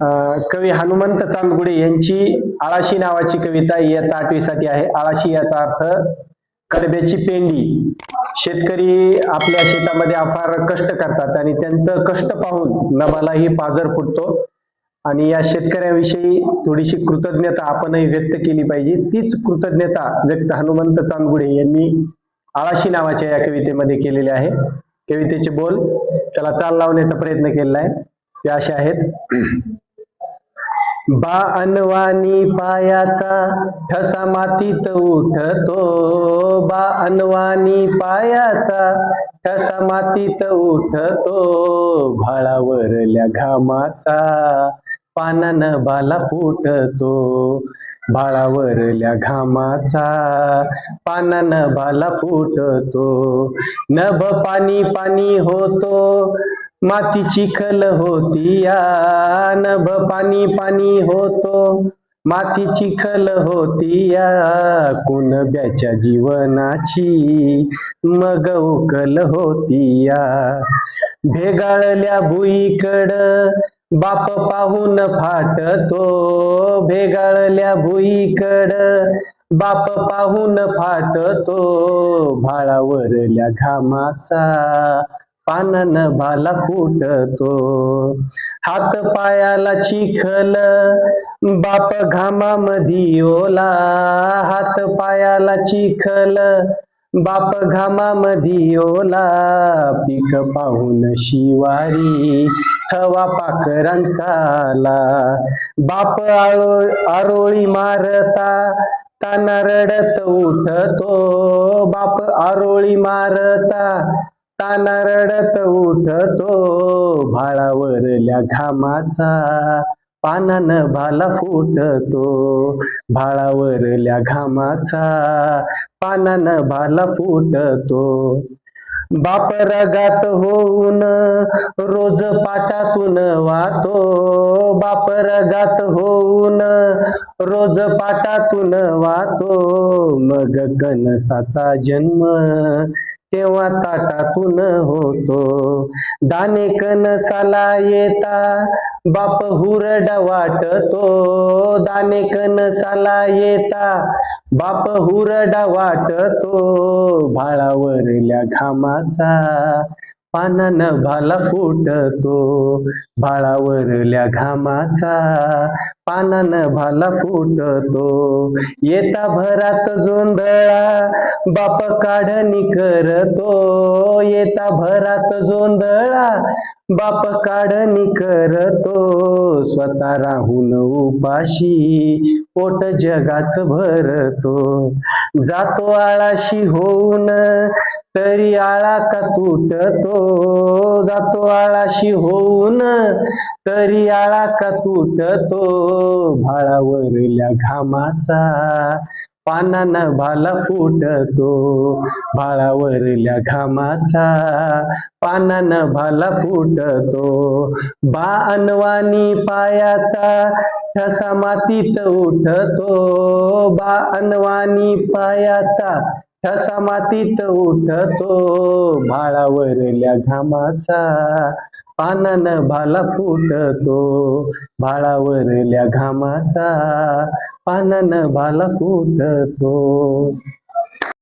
अं, कवी हनुमंत चांदगुडे यांची आळाशी नावाची कविता इयत्ता आठवीसाठी आहे. आळाशी याचा अर्थ कडब्याची पेंडी. शेतकरी आपल्या शेतामध्ये अपार कष्ट करतात आणि त्यांचं कष्ट पाहून नभालाही पाजर फुटतो. आणि या शेतकऱ्याविषयी थोडीशी कृतज्ञता आपणही व्यक्त केली पाहिजे. तीच कृतज्ञता व्यक्त हनुमंत चांदगुडे यांनी आळाशी नावाच्या या कवितेमध्ये केलेली आहे. कवितेचे बोल त्याला चाल लावण्याचा प्रयत्न केलेला आहे. ते असे आहेत. बा अनवानी पायाचा ठसा मातीत उठतो. बा अनवानी पायाचा ठसा मातीत उठतो. भाळावरल्या घामाचा पानानं बाला फुटतो. भाळावरल्या घामाचा पानानं बाला फुटतो. नभ पाणी पाणी होतो. माती चिखल होती या नभ पाणी पाणी होतो. माती चिखल होती या कुणब्याच्या जीवनाची. मग उकल होती या भेगाळल्या भुईकड. बाप पाहून फाटतो भेगाळल्या भुईकड. बाप पाहून फाटतो भाळावरल्या घामाचा. पानन भाला फुटतो हात पायाला चिखल बाप घामामधी ओला. हात पायाला चिखल बाप घामामधी ओला. पीक पाहून शिवारी थवा पाखरांचाला. बाप आळो आरोळी मारता ताना रडत उठतो. बाप आरोळी मारता ताना रडत उठतो भाळावरल्या घामाचा. पानानं भाला फुटतो भाळावरल्या घामाचा. पानानं भाला फुटतो. बाप रगात होऊन रोज पाटातून वाहतो. बाप रगात होऊन रोज पाटातून वाहतो. मग कणसाचा जन्म तेव्हा ताटातून होतो. दाने कणसाला येता बाप हुरडा वाटतो. दाने कणसाला येता बाप हुरडा वाटतो. भाळावरल्या घामाचा पानानं भाला फुटतो. भाळावरल्या घामाचा पानानं भाला फुटतो. येता भरात जोंधळा बाप काढणी करतो. येता भरात जोंधळा बाप काढणी करतो. स्वतः राहून उपाशी पोट जगाच भरतो. जातो आळाशी होऊन तरी आळा का तुटतो. जातो आळाशी होऊन तरी आळा का तुटतो. भाळावरल्या घामाचा. पानांना भाला फुटतो भाळावरल्या घामाचा. पानांना भाला फुटतो बा अनवानी पायाचा ठसा मातीत उठतो. बा अनवानी पायाचा ठसा मातीत उठतो भाळावरल्या घामाचा. पानान भाला फुटतो भाळावरल्या घामाचा. पानान भाला फुटतो.